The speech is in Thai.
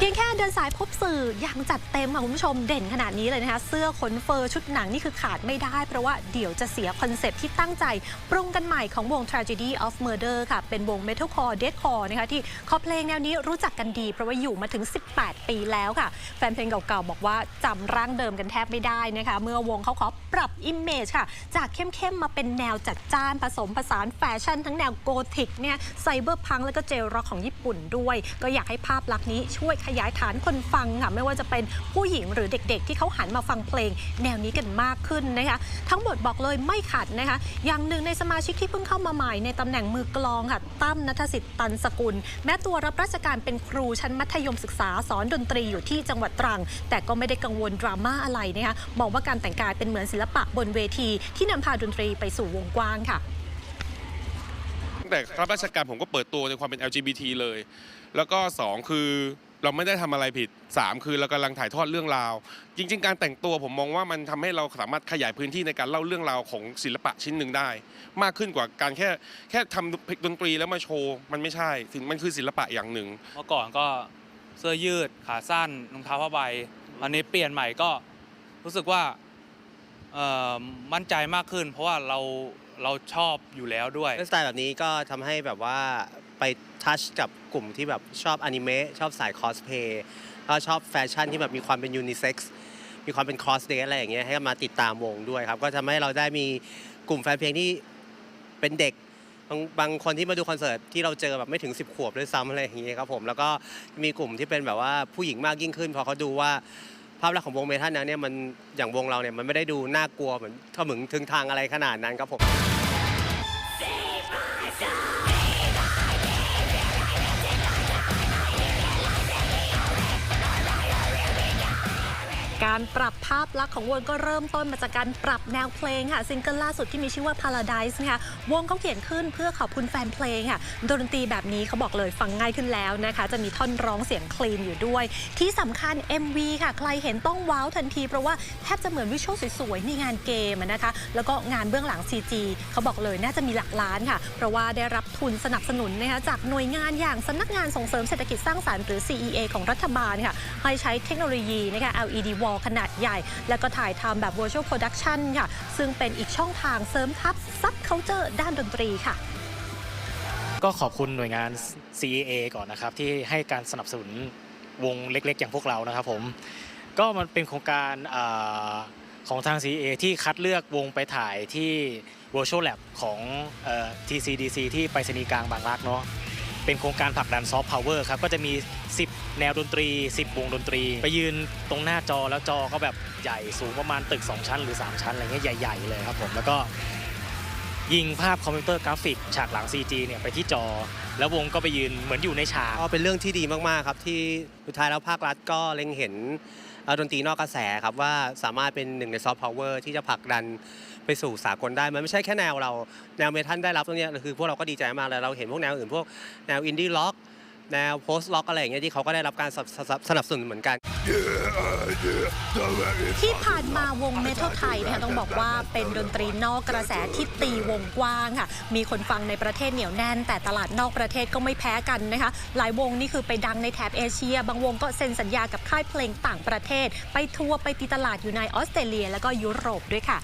เพียงแค่เดินสายพบสื่อยังจัดเต็มค่ะคุณผู้ชมเด่นขนาดนี้เลยนะคะ เสื้อขนเฟอร์ชุดหนังนี่คือขาดไม่ได้ เพราะว่าเดี๋ยวจะเสียคอนเซปต์ที่ตั้งใจ ปรุงกันใหม่ของวง Tragedy of Murder ค่ะ เป็นวง Metalcore Deathcore นะคะที่คอเพลงแนวนี้รู้จักกันดี เพราะว่าอยู่มาถึง 18 ปีแล้วค่ะ แฟนเพลงเก่าๆ บอกว่าจำร่างเดิมกันแทบไม่ได้นะคะ เมื่อวงเขาขอ ปรับอิมเมจค่ะ จากเข้มๆ มาเป็นแนวจัดจ้านผสมผสานแฟชั่น ทั้งแนวโกธิกเนี่ยไซเบอร์พังแล้วก็เจลร็อกของญี่ปุ่นด้วย ก็อยากให้ภาพลักษณ์นี้ช่วยขยายฐานคนฟังค่ะไม่ว่าจะเป็นผู้หญิงหรือเด็กๆ ที่เขาหันมาฟังเพลง แนวนี้กันมากขึ้นนะคะทั้งหมดบอกเลยไม่ขัดนะคะอย่างหนึ่งในสมาชิกที่เพิ่งเข้ามาใหม่ในตำแหน่งมือกลองค่ะตั้มนัทสิทธิ์ตันสกุล แม้ตัวรับราชการเป็นครูชั้นมัธยมศึกษาสอนดนตรีอยู่ที่จังหวัดตรัง แต่ก็ไม่ได้กังวลดราม่าอะไรนะคะมองว่าการแต่งกายเป็นเหมือนศิลปะบนเวที ที่นำพาดนตรีไปสู่วงกว้างค่ะตั้งแต่รับราชการผมก็เปิดตัวในความเป็น LGBT เลย แล้วก็ 2 คือเราไม่ได้ทำอะไรผิด 3 คือเรากำลังถ่ายทอดเรื่องราว จริง ๆ การแต่งตัวผมมองว่ามันทำให้เราสามารถขยายพื้นที่ในการเล่าเรื่องราวของศิลปะชิ้นหนึ่งได้ มากขึ้นกว่าการแค่แค่ทำดนตรีแล้วมาโชว์มันไม่ใช่สิ่งมันคือศิลปะอย่างหนึ่งเมื่อก่อนก็เสื้อยืดขาสั้นรองเท้าผ้าใบอันนี้เปลี่ยนใหม่ก็รู้สึกว่าเอ่อ มั่นใจมากขึ้น เพราะว่าเราเราชอบอยู่แล้วด้วย สไตล์แบบนี้ก็ทำให้แบบว่าไปทัชกับกลุ่มที่แบบชอบอนิเมะชอบสายคอสเพย์แล้วชอบแฟชั่นที่แบบมีความเป็นยูนิเซ็กซ์มีความเป็นคอสเดย์อะไรอย่างเงี้ยให้มาติดตามวงด้วยครับ ก็ทำให้เราได้มีกลุ่มแฟนเพลงที่เป็นเด็ก บางบางคนที่มาดูคอนเสิร์ตที่เราเจอแบบไม่ถึง 10 ขวบด้วยซ้ำอะไรอย่างเงี้ยครับผมแล้วก็มีกลุ่มที่เป็นแบบว่าผู้หญิงมากยิ่งขึ้นพอเขาดูว่า ภาพลักษณ์ของวงเมทัลเนี่ยมันอย่างวงเราเนี่ยมันไม่ได้ดูน่ากลัวเหมือนถมึงถึงทางอะไรขนาดนั้นครับผม การปรับภาพลักษณ์ของวงก็เริ่มต้นมาจากการปรับแนวเพลงค่ะซิงเกิลล่าสุดที่มีชื่อว่า Paradise นะคะวงเขาเขียนขึ้นเพื่อขอบคุณแฟนเพลงค่ะดนตรีแบบนี้เขาบอกเลยฟังง่ายขึ้นแล้วนะคะ จะมีท่อนร้องเสียงคลีนอยู่ด้วย ที่สำคัญ MV ค่ะ ใครเห็นต้องว้าวทันที เพราะว่าแทบจะเหมือนวิชวลสวยๆในงานเกมนะคะ แล้วก็งานเบื้องหลัง CG เขาบอกเลยน่าจะมีหลักล้านค่ะ เพราะว่าได้รับทุนสนับสนุนนะคะจากหน่วยงานอย่างสำนักงานส่งเสริมเศรษฐกิจสร้างสรรค์หรือ CEA ของรัฐบาลค่ะให้ใช้เทคโนโลยีนะคะ LED wall ขนาดใหญ่ แล้วก็ถ่ายทำแบบ virtual production ค่ะ ซึ่งเป็นอีกช่องทางเสริมทับ sub culture ด้านดนตรีค่ะ ก็ขอบคุณหน่วยงาน CEA ก่อนนะครับ ที่ให้การสนับสนุนวงเล็ก ๆ อย่างพวกเรานะครับผม ก็มันเป็นโครงการอของทาง CEA ที่คัดเลือกวงไปถ่ายที่ Virtual Lab ของ TCDC ที่ไปรษณีย์กลางบางรักเนาะ เป็นโครงการผลักดันซอฟต์พาวเวอร์ครับก็จะมี 10 แนวดนตรี 10 วงดนตรี ไปยืนตรงหน้าจอแล้วจอก็แบบใหญ่สูงประมาณตึก 2 ชั้นหรือ 3 ชั้นอะไรเงี้ยใหญ่ ๆ เลยครับผมแล้วก็ยิงภาพคอมพิวเตอร์กราฟิก ฉากหลัง CG เนี่ยไปที่จอ แล้ววงก็ไปยืนเหมือนอยู่ในฉากก็เป็นเรื่องที่ดีมากๆครับที่สุดท้ายแล้วภาครัฐก็เล็งเห็น ดนตรีนอกกระแสครับว่าสามารถเป็นหนึ่งในซอฟต์พาวเวอร์ที่จะผลักดันไปสู่สากลได้ มันไม่ใช่แค่แนวเรา แนวเมทัลได้รับตรงนี้คือพวกเราก็ดีใจมากแล้วเราเห็นพวกแนวอื่นพวกแนวอินดี้ล็อกแนวโพสต์ล็อกอะไรอย่างเงี้ยที่เขาก็ได้รับการสนับสนุนเหมือนกัน ที่ผ่านมาวงเมทัลไทยนะคะต้องบอกว่าเป็นดนตรีนอกกระแสที่ตีวงกว้างค่ะ มีคนฟังในประเทศเหนียวแน่น แต่ตลาดนอกประเทศก็ไม่แพ้กันนะคะ หลายวงนี่คือไปดังในแถบเอเชีย บางวงก็เซ็นสัญญากับค่ายเพลงต่างประเทศ ไปทัวร์ไปตีตลาดอยู่ในออสเตรเลีย แล้วก็ยุโรปด้วยค่ะ